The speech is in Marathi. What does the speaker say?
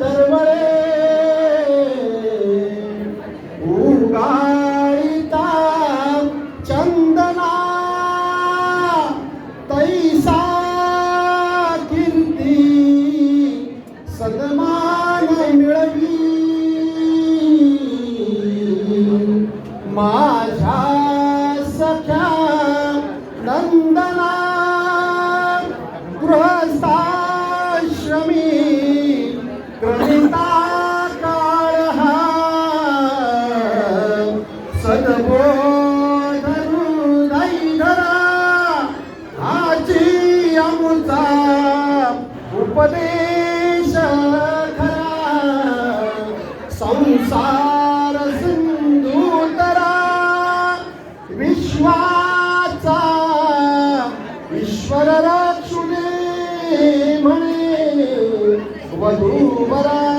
दरवळे उगाळीता चंदना तैसा कीर्ती सन्मान मिळवी. माझ्या सख्या नंदना सदबोध हृदय धरा आजी आमचा उपदेश खरा संसार सिंधू तरा विश्वाचा ईश्वर रक्षुने म्हणे वधू बराईसा